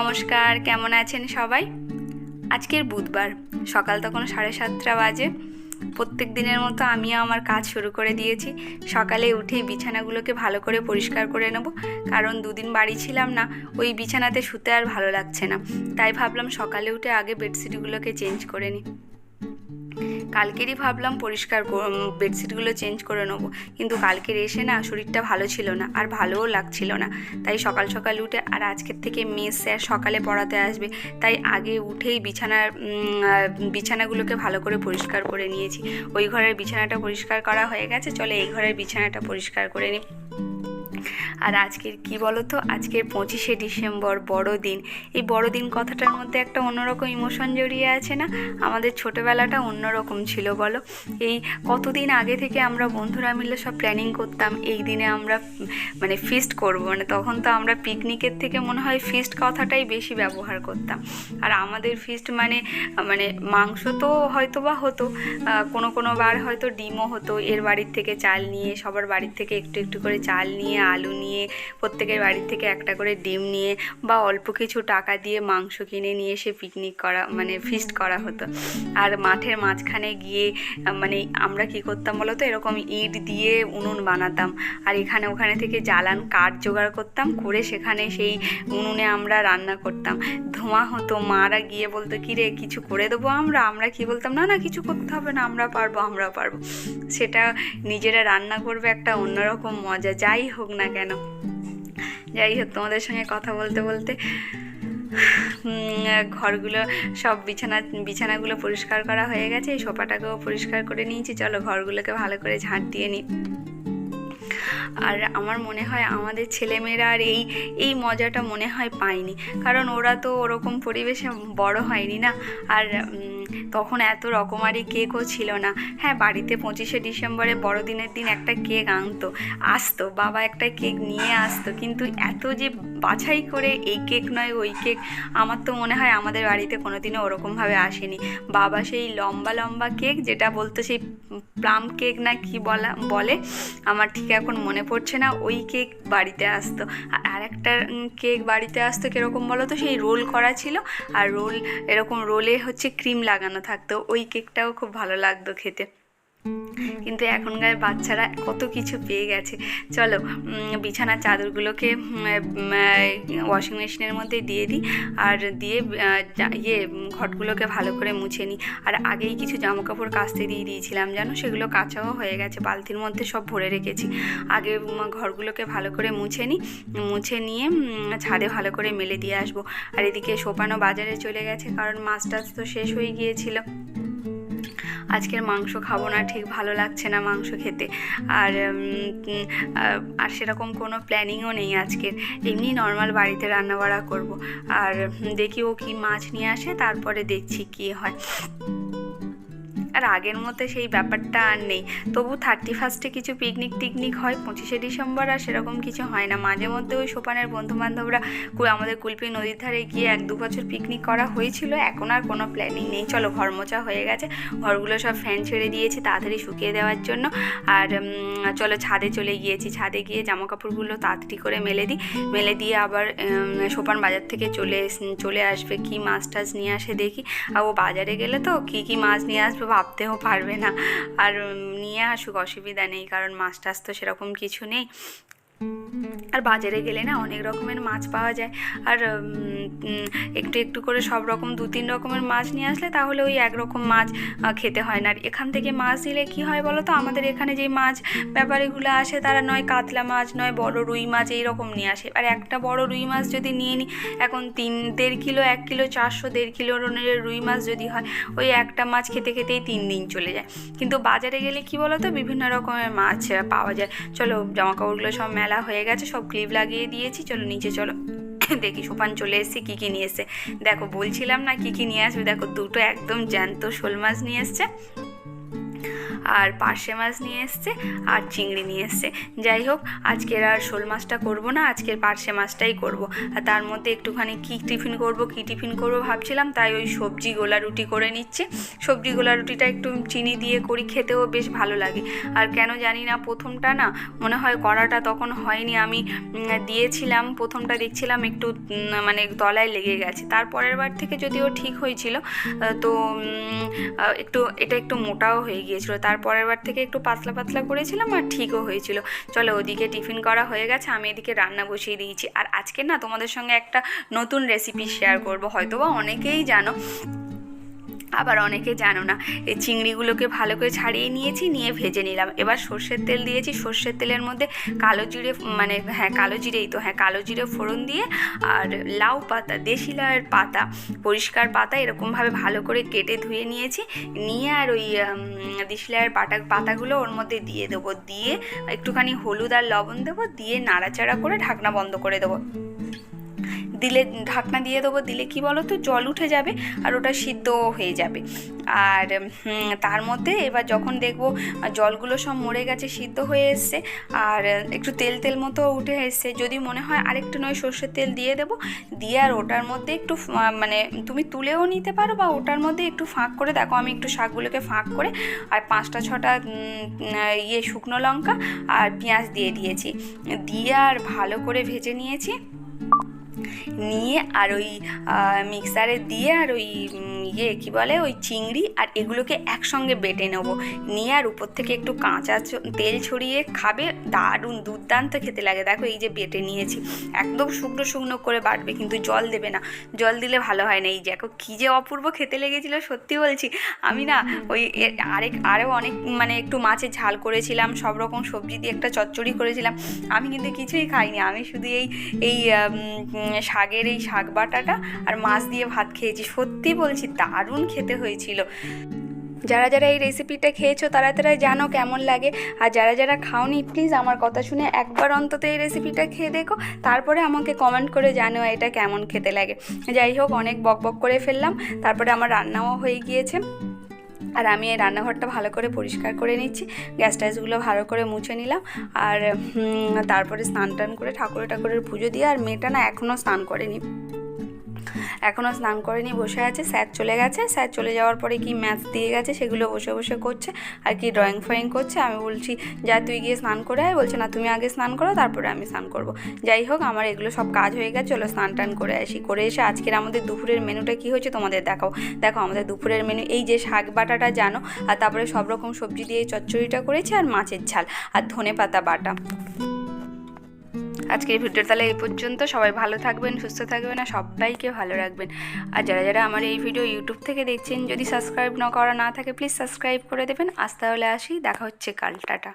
নমস্কার, কেমন আছেন সবাই? আজকের বুধবার, সকাল তখন সাড়ে সাতটা বাজে। প্রত্যেক দিনের মতো আমিও আমার কাজ শুরু করে দিয়েছি। সকালে উঠেই বিছানাগুলোকে ভালো করে পরিষ্কার করে নেব। কারণ দুদিন বাড়ি ছিলাম না, ওই বিছানাতে শুতে আর ভালো লাগছে না। তাই ভাবলাম সকালে উঠে আগে বেডশিটগুলোকে চেঞ্জ করে নিই। কালকেরই ভাবলাম পরিষ্কার কর- বেডশিটগুলো চেঞ্জ করে নেব। কিন্তু কালকের এসে না শরীরটা ভালো ছিল না, আর ভালোও লাগছিল না। তাই সকাল সকাল উঠে, আর আজকের থেকে মেয়ে স্যার সকালে পড়াতে আসবে। তাই আগে উঠেই বিছানার বিছানাগুলোকে ভালো করে পরিষ্কার করে নিয়েছি। ওই ঘরের বিছানাটা পরিষ্কার করা হয়ে গেছে, চলে এই ঘরের বিছানাটা পরিষ্কার করে নিই আর আজকের কি বলো তো আজকের পঁচিশে ডিসেম্বর, বড়দিন। এই বড়দিন কথাটার মধ্যে একটা অন্যরকম ইমোশন জড়িয়ে আছে না? আমাদের ছোটোবেলাটা অন্যরকম ছিল, বলো। এই কতদিন আগে থেকে আমরা বন্ধুরা মিলে সব প্ল্যানিং করতাম, এই দিনে আমরা মানে ফিস্ট করব। মানে তখন তো আমরা পিকনিকের থেকে মনে হয় ফিস্ট কথাটাই বেশি ব্যবহার করতাম। আর আমাদের ফিস্ট মানে মানে মাংস তো হয়তো বা হতো কোনো কোনো বার হয়তো ডিমও হতো। এর বাড়ির থেকে চাল নিয়ে, সবার বাড়ির থেকে একটু একটু করে চাল নিয়ে, আলু নিয়ে প্রত্যেকের বাড়ির থেকে একটা করে ডিম নিয়ে বা অল্প কিছু টাকা দিয়ে মাংস কিনে নিয়ে এসে পিকনিক করা মানে ফিস্ট করা হতো। আর মাঠের মাঝখানে গিয়ে মানে আমরা কি করতাম বলো তো? এরকম ইট দিয়ে উনুন বানাতাম। আর এখানে ওখানে থেকে জ্বালান কাঠ জোগাড় করতাম, করে সেখানে সেই উনুনে আমরা রান্না করতাম। ধোঁয়া হতো, মারা গিয়ে বলতো কি রে কিছু করে দেবো আমরা? আমরা কি বলতাম, না না, কিছু করতে হবে না, আমরা পারব আমরা পারব। সেটা নিজেরা রান্না করবে একটা অন্যরকম মজা, যাই হোক না কেন। যাই হোক, তোমাদের সঙ্গে কথা বলতে বলতে ঘরগুলো সব বিছানা, বিছানাগুলো পরিষ্কার করা হয়ে গেছে। এই সোফাটাকেও পরিষ্কার করে নিয়েছি। চলো ঘরগুলোকে ভালো করে ঝাঁট দিয়ে নিই আর আমার মনে হয় আমাদের ছেলেমেয়েরা আর এই এই মজাটা মনে হয় পায়নি। কারণ ওরা তো ওরকম পরিবেশে বড় হয়নি না। আর তখন এত রকমারি কেকও ছিল না। হ্যাঁ বাড়িতে পঁচিশে ডিসেম্বরে বড়দিনের দিন একটা কেক আনতো, আসতো, বাবা একটা কেক নিয়ে আসতো। কিন্তু এত যে বাছাই করে এই কেক নয়, ওই কেক আমার তো মনে হয় আমাদের বাড়িতে কোনোদিনও ওরকমভাবে আসেনি। বাবা সেই লম্বা লম্বা কেক যেটা বলতো সেই প্লাম কেক না কি বলা, বলে, আমার ঠিক এখন মনে পড়ছে না ওই কেক বাড়িতে আসতো। আর একটা কেক বাড়িতে আসতো কীরকম বলো তো সেই রোল করা ছিল। আর রোল, এরকম রোলে হচ্ছে ক্রিম লাগানো থাকতো। ওই কেকটাও খুব ভালো লাগতো খেতে। কিন্তু এখনকার বাচ্চারা কত কিছু পেয়ে গেছে। চলো বিছানার চাদরগুলোকে ওয়াশিং মেশিনের মধ্যে দিয়ে দিই আর দিয়ে ইয়ে ঘটগুলোকে ভালো করে মুছে নিই। আর আগেই কিছু জামা কাপড় কাচতে দিয়ে দিয়েছিলাম, জানো? সেগুলো কাঁচাও হয়ে গেছে, বালতির মধ্যে সব ভরে রেখেছি। আগে ঘরগুলোকে ভালো করে মুছে নিই, মুছে নিয়ে ছাদে ভালো করে মেলে দিয়ে আসব। আর এদিকে সোপানো বাজারে চলে গেছে, কারণ মাছ টাছ তো শেষ হয়ে গিয়েছিল। আজকের মাংস খাব না, ঠিক ভালো লাগছে না মাংস খেতে। আর আর সেরকম কোনো প্ল্যানিংও নেই আজকের। এমনি নর্মাল বাড়িতে রান্না বাড়া করব। আর দেখি ও কি মাছ নিয়ে আসে, তারপরে দেখছি কি হয়। আর আগের মতো সেই ব্যাপারটা আর নেই। তবু থার্টি ফার্স্টে কিছু পিকনিক টিকনিক হয়, পঁচিশে ডিসেম্বর আর সেরকম কিছু হয় না। মাঝে মধ্যে ওই সোপানের বন্ধু বান্ধবরা আমাদের কুলপি নদীর ধারে গিয়ে এক দু বছর পিকনিক করা হয়েছিল। এখন আর কোনো প্ল্যানিং নেই। চলো ঘর মোছা হয়ে গেছে। ঘরগুলো সব ফ্যান ছেড়ে দিয়েছি তাড়াতাড়ি শুকিয়ে দেওয়ার জন্য। আর চলো ছাদে চলে গিয়েছি। ছাদে গিয়ে জামা কাপড়গুলো তাড়াতাড়ি করে মেলে দিই। মেলে দিয়ে আবার সোপান বাজার থেকে চলে চলে আসবে। কি মাছ টাছ নিয়ে আসে দেখি। আর ও বাজারে গেলে তো কি কি মাছ নিয়ে আসবে ভাবতেও পারবে না। আর নিয়ে আসুক, অসুবিধা নেই, কারণ মাছ টাছ তো সেরকম কিছু নেই। আর বাজারে গেলে না অনেক রকমের মাছ পাওয়া যায়। আর একটু একটু করে সব রকম দু তিন রকমের মাছ নিয়ে আসলে তাহলে ওই একরকম মাছ খেতে হয় না। আর এখান থেকে মাছ নিলে কি হয় বলো তো? আমাদের এখানে যে মাছ ব্যাপারীগুলো আসে তারা নয় কাতলা মাছ, নয় বড় রুই মাছ এই রকম নিয়ে আসে। আর একটা বড় রুই মাছ যদি নিয়ে নিই এখন তিন, দেড় কিলো, এক কিলো, চারশো, দেড় কিলো রনের রুই মাছ যদি হয়, ওই একটা মাছ খেতে খেতেই তিন দিন চলে যায়। কিন্তু বাজারে গেলে কি বলো তো? বিভিন্ন রকমের মাছ পাওয়া যায়। চলো জামা কাপড়গুলো সব মেলা হয়ে গেছে, সব ক্লিপ লাগিয়ে দিয়েছি, চলো নিচে চলো। দেখি সোপান চলে এসছে, কী কী নিয়ে এসছে। দেখো বলছিলাম না কী কী নিয়ে আসবে, দেখো দুটো একদম জ্যান্ত শোল মাছ নিয়ে এসছে। আর পার্শে মাছ নিয়ে এসছে আর চিংড়ি নিয়ে এসছে। যাই হোক, আজকের আর শোল মাছটা করব না, আজকের পার্শে মাছটাই করব। আর তার মধ্যে একটুখানি কী টিফিন করব, কী টিফিন করব ভাবছিলাম, তাই ওই সবজি গোলা রুটি করে নিচ্ছি। সবজি গোলা রুটিটা একটু চিনি দিয়ে করি, খেতেও বেশ ভালো লাগে। আর কেন জানি না, প্রথমটা না মনে হয় কড়াটা তখন হয়নি, আমি দিয়েছিলাম, প্রথমটা দেখছিলাম একটু মানে তলায় লেগে গেছে। তারপরের বার থেকে যদিও ঠিক হয়েছিল তো একটু, এটা একটু মোটাও হয়ে গিয়েছিল। তারপরের বার থেকে একটু পাতলা পাতলা করেছিলাম আর ঠিকও হয়েছিল। চলো ওদিকে টিফিন করা হয়ে গেছে, আমি এদিকে রান্না বসিয়ে দিয়েছি। আর আজকে না তোমাদের সঙ্গে একটা নতুন রেসিপি শেয়ার করব, হয়তোবা অনেকেই জানো। আবার অনেকে জানো না, এই চিংড়িগুলোকে ভালো করে ছাড়িয়ে নিয়েছি, নিয়ে ভেজে নিলাম। এবার সর্ষের তেল দিয়েছি, সর্ষের তেলের মধ্যে কালো জিরে মানে হ্যাঁ কালো জিরেই তো হ্যাঁ কালো জিরে ফোড়ন দিয়ে আর লাউ পাতা, দেশি লাউয়ের পাতা, পরিষ্কার পাতা এরকমভাবে ভালো করে কেটে ধুয়ে নিয়েছি। নিয়ে আর ওই দেশি লাউয়ের পাতা পাতাগুলো ওর মধ্যে দিয়ে দেবো, দিয়ে একটুখানি হলুদ আর লবণ দেবো, দিয়ে নাড়াচাড়া করে ঢাকনা বন্ধ করে দেবো। দিলে ঢাকনা দিয়ে দেবো, দিলে কি বলো তো জল উঠে যাবে আর ওটা সিদ্ধ হয়ে যাবে। আর তার মধ্যে এবার যখন দেখব জলগুলো সব মরে গেছে, সিদ্ধ হয়ে এসছে, আর একটু তেল তেল মতো উঠে এসছে, যদি মনে হয় আরেকটু নয় সর্ষের তেল দিয়ে দেবো, দিয়ে আর ওটার মধ্যে একটু মানে তুমি তুলেও নিতে পারো বা ওটার মধ্যে একটু ফাঁক করে, দেখো আমি একটু শাকগুলোকে ফাঁক করে, আর পাঁচটা ছটা ইয়ে শুকনো লঙ্কা আর পেঁয়াজ দিয়ে দিয়েছি। দিয়ে আর ভালো করে ভেজে নিয়েছি। নিয়ে আর ওই মিক্সারে দিয়ে আর ওই ইয়ে কি বলে ওই চিংড়ি আর এগুলোকে একসঙ্গে বেটে নেব। নিয়ে আর উপর থেকে একটু কাঁচা তেল ছড়িয়ে খাবে। দারুণ দুর্দান্ত খেতে লাগে। দেখো এই যে বেটে নিয়েছি। একদম শুকনো শুকনো করে বাটবে কিন্তু জল দেবে না। জল দিলে ভালো হয় না। এই দেখো কী যে অপূর্ব খেতে লেগেছিলো সত্যি বলছি। আমি না ওই আরেক আরও অনেক মানে একটু মাছের ঝাল করেছিলাম সব রকম সবজি দিয়ে একটা চচ্চড়ি করেছিলাম। আমি কিন্তু কিছুই খাইনি। আমি শুধু এই এই শাকের এই শাক বাটাটা আর মাছ দিয়ে ভাত খেয়েছি। সত্যি বলছি দারুণ খেতে হয়েছিল। যারা যারা এই রেসিপিটা খেয়েছো, তারা তারা জানো কেমন লাগে। আর যারা যারা খাওনি প্লিজ আমার কথা শুনে একবার অন্তত এই রেসিপিটা খেয়ে দেখো। তারপরে আমাকে কমেন্ট করে জানো এটা কেমন খেতে লাগে। যাই হোক, অনেক বক বক করে ফেললাম। তারপরে আমার রান্নাও হয়ে গিয়েছে। আর আমি এই রান্নাঘরটা ভালো করে পরিষ্কার করে নিচ্ছি। গ্যাস টাইসগুলো ভালো করে মুছে নিলাম। আর তারপরে স্নান টান করে ঠাকুর ঠাকুরের পুজো দিয়ে, আর মেয়েটা না এখনও স্নান করেনি। এখনও স্নান করেনি, বসে আছে। স্যার চলে গেছে। স্যার চলে যাওয়ার পরে কি ম্যাথ দিয়ে গেছে সেগুলো বসে বসে করছে আর কি ড্রয়িং ফয়িং করছে। আমি বলছি, যা, তুই গিয়ে স্নান করে আয়। বলছে, না, তুমি আগে স্নান করো, তারপরে আমি স্নান করব। যাই হোক, আমার এগুলো সব কাজ হয়ে গেছে। চলো স্নান টান করে আসি। করে এসে আজকের আমাদের দুপুরের মেনুটা কি হয়েছে তোমাদের দেখাও। দেখো, আমাদের দুপুরের মেনু, এই যে শাক বাটাটা জানো? আর তারপরে সব রকম সবজি দিয়ে চচ্চড়িটা করেছি আর মাছের ঝাল আর ধনে পাতা বাটা। আজকের ভিডিও তাহলে এই পর্যন্ত। সবাই ভালো থাকবেন, সুস্থ থাকবেন আর সবাইকে ভালো রাখবেন। আর যারা যারা আমার এই ভিডিও ইউটিউব থেকে দেখছেন, যদি সাবস্ক্রাইব না করা না থাকে প্লিজ সাবস্ক্রাইব করে দেবেন। আজ তাহলে আসি, দেখা হচ্ছে কাল, টাটা।